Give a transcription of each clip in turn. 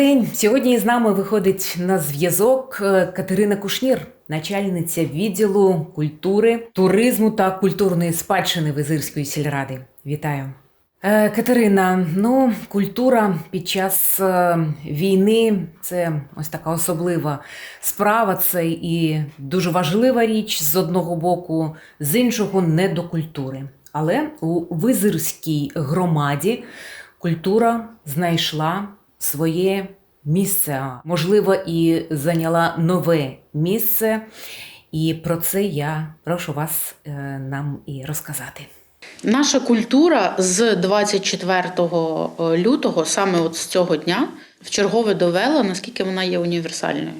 День. Сьогодні з нами виходить на зв'язок е, Катерина Кушнір, начальниця відділу культури, туризму та культурної спадщини Визирської сільради. Вітаю. Е, Катерина, ну, культура під час е, війни це ось така особлива справа. Це і дуже важлива річ з одного боку, з іншого не до культури. Але у Визирській громаді культура знайшла своє місце, можливо, і зайняла нове місце. І про це я прошу вас е, нам і розказати. Наша культура з 24 лютого, саме от з цього дня, в чергове довела, наскільки вона є універсальною.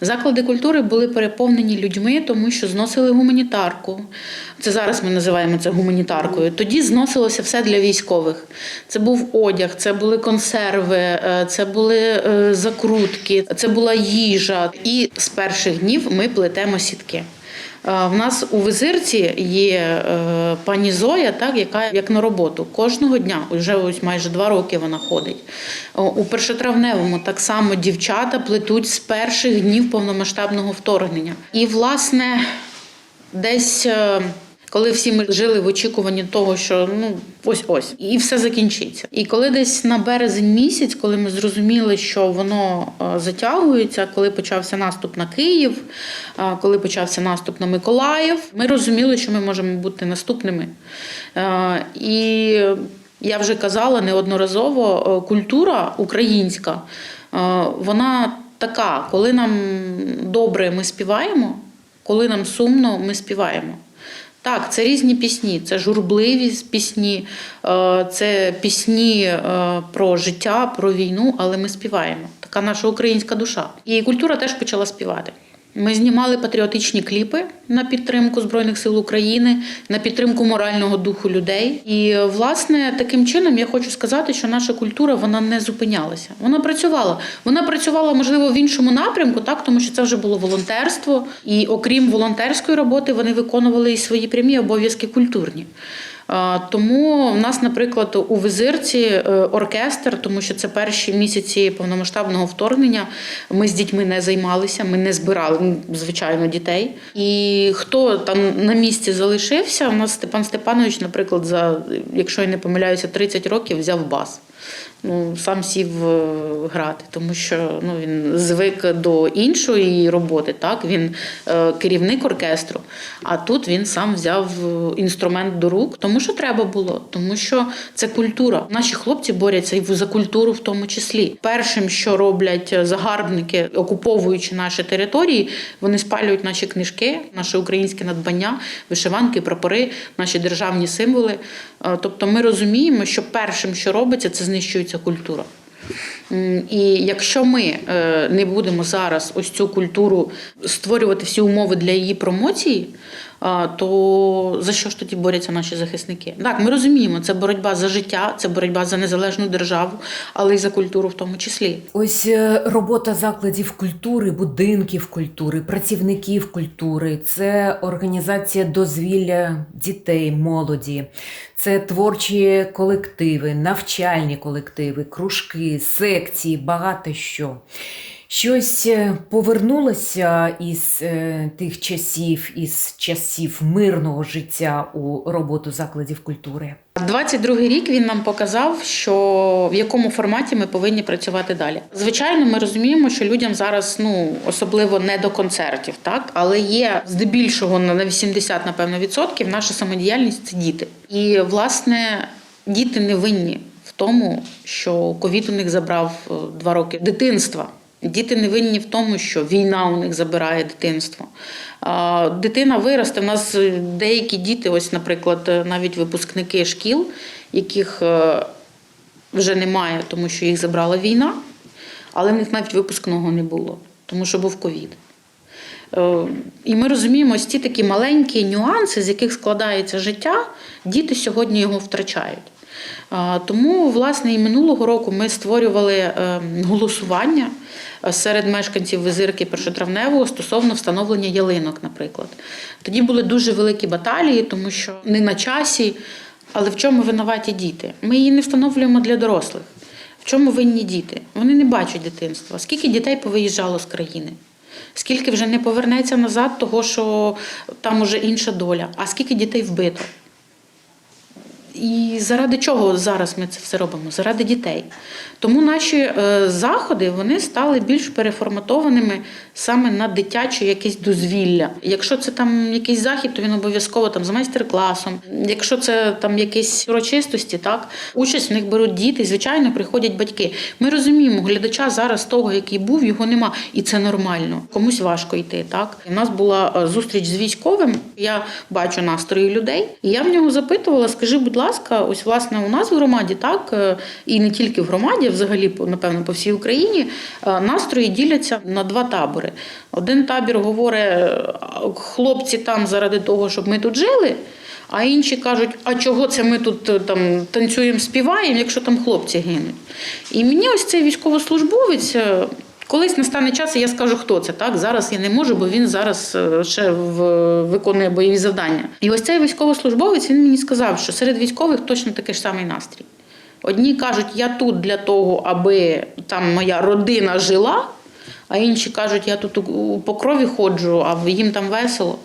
Заклади культури були переповнені людьми, тому що зносили гуманітарку. Це зараз ми називаємо це гуманітаркою. Тоді зносилося все для військових. Це був одяг, це були консерви, е, це були е, закрутки, це була їжа. І з перших днів ми плетемо сітки. Е, В нас у визирці є е, пані Зоя, так, яка як на роботу кожного дня, вже ось майже два роки вона ходить. У першотравневому так само дівчата плетуть з перших днів повномасштабного вторгнення. І, власне, десь. Коли всі ми жили в очікуванні того, що ну ось ось і все закінчиться. І коли десь на березень місяць, коли ми зрозуміли, що воно е, затягується, коли почався наступ на Київ, е, коли почався наступ на Миколаїв, ми розуміли, що ми можемо бути наступними. Е, І я вже казала неодноразово, культура українська, вона така, коли нам добре, ми співаємо, коли нам сумно, ми співаємо. Так, це різні пісні, це журбливі пісні, е, це пісні е, про життя, про війну, але ми співаємо. Така наша українська душа. І культура теж почала співати. Ми знімали патріотичні кліпи на підтримку Збройних сил України, на підтримку морального духу людей. І власне таким чином я хочу сказати, що наша культура вона не зупинялася. Вона працювала. Вона працювала можливо в іншому напрямку, так тому що це вже було волонтерство. І окрім волонтерської роботи, вони виконували і свої прямі обов'язки культурні. А, Тому в нас, наприклад, у визирці е, оркестр, тому що це перші місяці повномасштабного вторгнення. Ми з дітьми не займалися, ми не збирали звичайно дітей. І хто там на місці залишився, у нас Степан Степанович, наприклад, за якщо я не помиляюся, 30 років взяв бас. Ну, сам сів е, грати, тому що ну, він звик до іншої роботи. Так? Він е, керівник оркестру, а тут він сам взяв е, інструмент до рук, тому що треба було, тому що це культура. Наші хлопці борються і за культуру в тому числі. Першим, що роблять загарбники, окуповуючи наші території, вони спалюють наші книжки, наше українське надбання, вишиванки, прапори, наші державні символи. Е, Тобто ми розуміємо, що першим, що робиться, це знищується культура. І якщо ми е, не будемо зараз ось цю культуру створювати всі умови для її промоції, то за що ж тоді борються наші захисники? Так, ми розуміємо, це боротьба за життя, це боротьба за незалежну державу, але й за культуру в тому числі. Ось е, робота закладів культури, будинків культури, працівників культури, це організація дозвілля дітей, молоді, це творчі колективи, навчальні колективи, кружки, секції, багато що. Щось е, повернулося із е, тих часів, із часів мирного життя у роботу закладів культури. 22-й рік він нам показав, що в якому форматі ми повинні працювати далі. Звичайно, ми розуміємо, що людям зараз ну особливо не до концертів, так але є здебільшого на 80, напевно, відсотків наша самодіяльність це діти. І власне діти не винні в тому, що ковід у них забрав е, два роки дитинства. Діти не винні в тому, що війна у них забирає дитинство. Дитина виросте. У нас е, деякі діти, ось, наприклад, е, навіть випускники шкіл, яких е, вже немає, тому що їх забрала війна, але в них навіть випускного не було, тому що був ковід. І ми розуміємо ось ці такі маленькі нюанси, з яких складається життя, діти сьогодні його втрачають. Тому, власне, і минулого року ми створювали е, голосування е, серед мешканців визирки першотравневого стосовно встановлення ялинок, наприклад. Тоді були дуже великі баталії, тому що не на часі, але в чому винуваті діти? Ми її не встановлюємо для дорослих. В чому винні діти? Вони не бачать дитинства. Скільки дітей повиїжджало з країни? Скільки вже не повернеться назад, того що там уже інша доля, а скільки дітей вбито? І заради чого зараз ми це все робимо? Заради дітей. Тому наші е, заходи вони стали більш переформатованими саме на дитяче якесь дозвілля. Якщо це там якийсь захід, то він обов'язково там з майстер-класом. Якщо це там якісь урочистості, так участь в них беруть діти, і, звичайно, приходять батьки. Ми розуміємо, глядача зараз того, який був, його нема, і це нормально. Комусь важко йти. Так у нас була е, зустріч з військовим. Я бачу настрої людей, і я в нього запитувала: скажи, будь ласка, ось власне у нас в громаді, так е, і не тільки в громаді, взагалі напевно по всій Україні е, настрої діляться на два табори. Один табір говорить, е, хлопці там заради того, щоб ми тут жили. А інші кажуть, а чого це ми тут там танцюємо, співаємо, якщо там хлопці гинуть. І мені ось цей військовослужбовець. Колись настане час, і я скажу, хто це. Так зараз я не можу, бо він зараз е, ще виконує бойові завдання. І ось цей військовослужбовець він мені сказав, що серед військових точно такий ж самий настрій. Одні кажуть, я тут для того, аби там моя родина жила, а інші кажуть, я тут по крові ходжу, а їм там весело.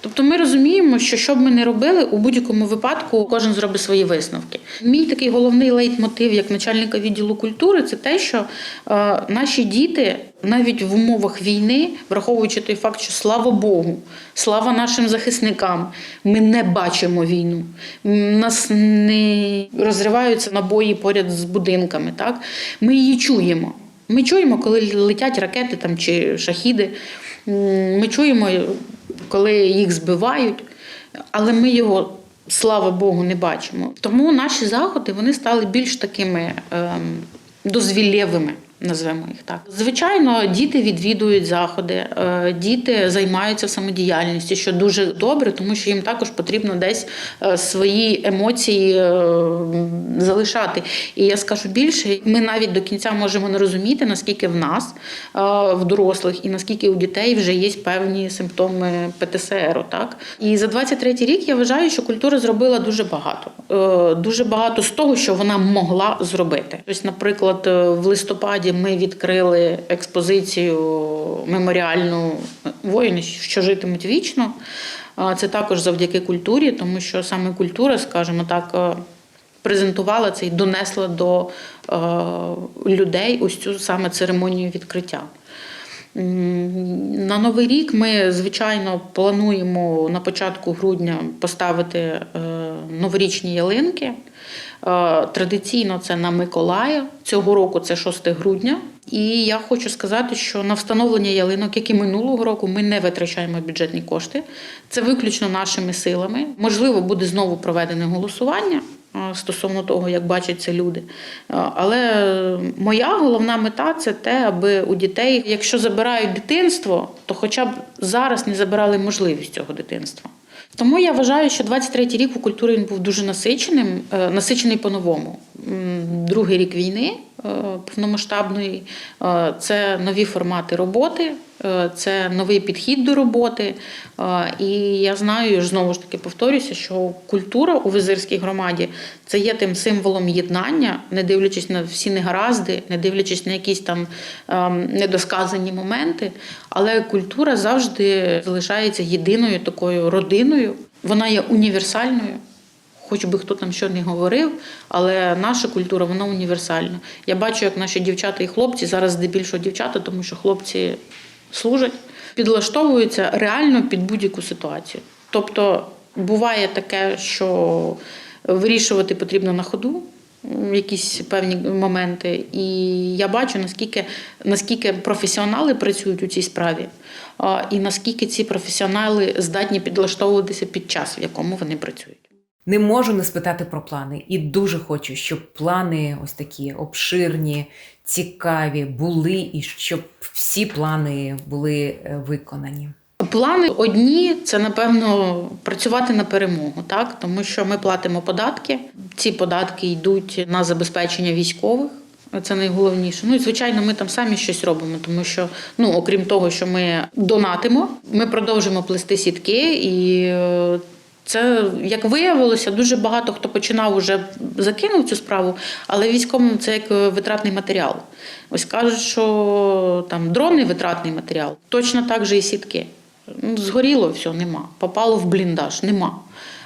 Тобто ми розуміємо, що що б ми не робили, у будь-якому випадку кожен зробить свої висновки. Мій такий головний лейтмотив як начальника відділу культури це те, що е, наші діти навіть в умовах війни, враховуючи той факт, що слава Богу, слава нашим захисникам, ми не бачимо війну. Нас не розриваються набої поряд з будинками. Так? Ми її чуємо. Ми чуємо, коли летять ракети там, чи шахіди. Ми чуємо, коли їх збивають, але ми його, слава Богу, не бачимо. Тому наші заходи вони стали більш такими ем, дозвіллєвими. Назвемо їх так. Звичайно, діти відвідують заходи, е, діти займаються самодіяльністю, що дуже добре, тому що їм також потрібно десь е, свої емоції е, залишати. І я скажу більше, ми навіть до кінця можемо не розуміти, наскільки в нас, в дорослих, і наскільки у дітей вже є певні симптоми ПТСР. Так? І за 23 рік я вважаю, що культура зробила дуже багато. Дуже багато з того, що вона могла зробити. Ось, наприклад, в листопаді ми відкрили експозицію меморіальну воїни, що житимуть вічно. Це також завдяки культурі, тому що саме культура, скажімо так, е, презентувала це і донесла до е, людей ось цю саме церемонію відкриття. На новий рік ми, звичайно, плануємо на початку грудня поставити е, новорічні ялинки. Е, Традиційно це на Миколая. Цього року це 6 грудня. І я хочу сказати, що на встановлення ялинок, як і минулого року, ми не витрачаємо бюджетні кошти. Це виключно нашими силами. Можливо, буде знову проведене голосування стосовно того, як бачать це люди. Е, Але моя головна мета це те, аби у дітей, якщо забирають дитинство, то хоча б зараз не забирали можливість цього дитинства. Тому я вважаю, що 23-й рік у культурі він був дуже насиченим, е, насичений по-новому. Другий рік війни е, повномасштабної е, це нові формати роботи, е, це новий підхід до роботи. Е, І я знаю, знову ж таки повторюся, що культура у визирській громаді це є тим символом єднання, не дивлячись на всі негаразди, не дивлячись на якісь там ем, недосказані моменти. Але культура завжди залишається єдиною такою родиною. Вона є універсальною. Хоч би хто там що не говорив, але наша культура вона універсальна. Я бачу, як наші дівчата і хлопці зараз здебільшого дівчата, тому що хлопці служать, підлаштовуються реально під будь-яку ситуацію. Тобто буває таке, що вирішувати потрібно на ходу якісь певні моменти. І я бачу, наскільки, наскільки професіонали працюють у цій справі, і наскільки ці професіонали здатні підлаштовуватися під час, в якому вони працюють. Не можу не спитати про плани, і дуже хочу, щоб плани ось такі обширні, цікаві були, і щоб всі плани були е, виконані. Плани одні це напевно працювати на перемогу, так тому що ми платимо податки. Ці податки йдуть на забезпечення військових. Це найголовніше. Ну і звичайно, ми там самі щось робимо, тому що ну, окрім того, що ми донатимо, ми продовжимо плести сітки і. Це, як виявилося, дуже багато хто починав уже закинув цю справу, але військовим це як е, витратний матеріал. Ось кажуть, що там дрони витратний матеріал. Точно так же і сітки. Ну, згоріло все, нема. Попало в бліндаж, нема.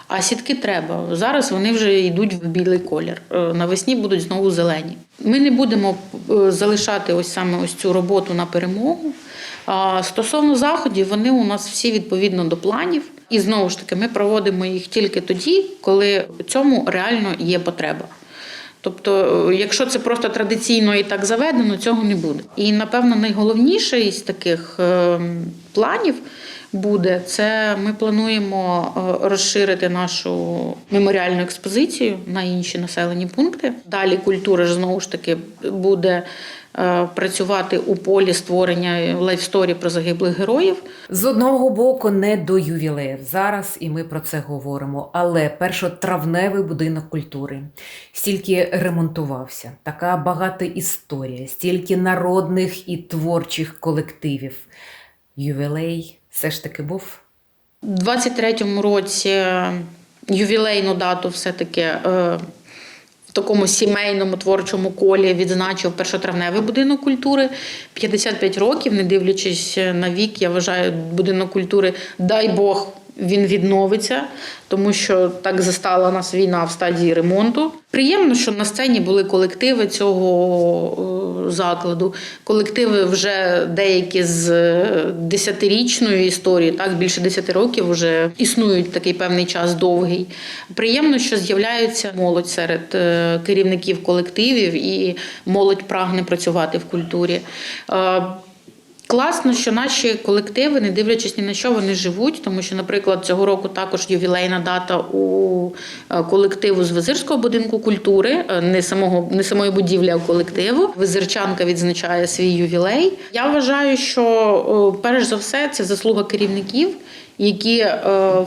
А сітки треба. Зараз вони вже йдуть в білий колір. Е, Навесні будуть знову зелені. Ми не будемо е, залишати ось саме ось цю роботу на перемогу. А стосовно заходів, вони у нас всі відповідно до планів. І знову ж таки, ми проводимо їх тільки тоді, коли в цьому реально є потреба. Тобто, е, якщо це просто традиційно і так заведено, цього не буде. І напевно найголовніше із таких е, планів буде це ми плануємо е, розширити нашу меморіальну експозицію на інші населені пункти. Далі культура ж знову ж таки буде працювати у полі створення лайфсторі про загиблих героїв. З одного боку, не до ювілеїв зараз, і ми про це говоримо. Але першотравневий будинок культури стільки ремонтувався, така багата історія, стільки народних і творчих колективів. Ювілей все ж таки був. У 23-му році ювілейну дату все-таки е, в такому сімейному творчому колі відзначив першотравневий будинок культури. 55 років, не дивлячись на вік, я вважаю, будинок культури, дай Бог, він відновиться, тому що так застала нас війна в стадії ремонту. Приємно, що на сцені були колективи цього е, закладу. Колективи вже деякі з е, десятирічною історією, так більше 10 років вже існують такий певний час довгий. Приємно, що з'являється молодь серед е, керівників колективів, і молодь прагне працювати в культурі. Класно, що наші колективи, не дивлячись ні на що, вони живуть, тому що, наприклад, цього року також ювілейна дата у е, колективу з Визирського будинку культури, е, не самого не самої будівлі, а колективу. Визирчанка відзначає свій ювілей. Я вважаю, що е, перш за все це заслуга керівників. Які е,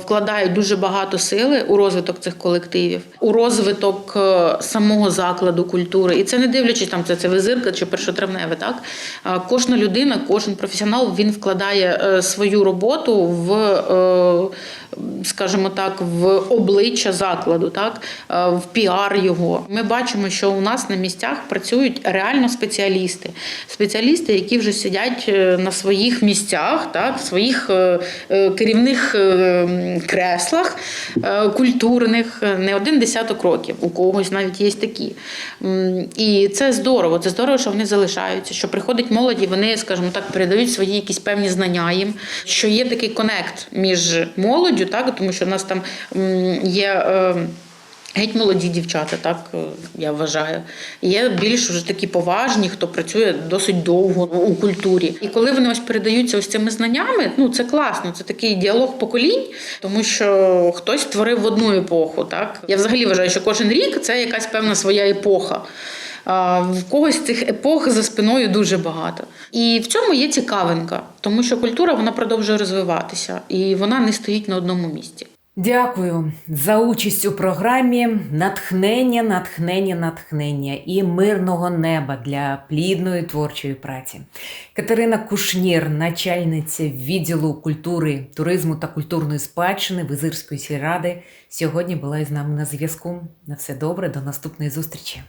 вкладають дуже багато сили у розвиток цих колективів, у розвиток е, самого закладу культури, і це не дивлячись там це, це визирка чи першотравневе. Так кожна людина, кожен професіонал він вкладає е, свою роботу в, скажімо так, в обличчя закладу, так в піар його. Ми бачимо, що у нас на місцях працюють реально спеціалісти, спеціалісти, які вже сидять на своїх місцях, так, своїх е, е, е, креслах е, культурних е, не один десяток років. У когось навіть є такі. І це здорово. Це здорово, що вони залишаються, що приходить молодь, і вони, скажімо так, передають свої якісь певні знання їм, що є такий конект між молоддю, так, тому що в нас там є. Геть молоді дівчата, так е, я вважаю. Є більш вже такі поважні, хто працює досить довго у культурі. І коли вони ось передаються ось цими знаннями, ну це класно, це такий діалог поколінь, тому що хтось створив в одну епоху. Так я взагалі вважаю, що кожен рік це якась певна своя епоха. А в когось цих епох за спиною дуже багато. І в цьому є цікавинка, тому що культура вона продовжує розвиватися і вона не стоїть на одному місці. Дякую за участь у програмі. Натхнення, натхнення, натхнення і мирного неба для плідної творчої праці. Катерина Кушнір, начальниця відділу культури, туризму та культурної спадщини Визирської сільради, сьогодні була із нами на зв'язку. На все добре, до наступної зустрічі.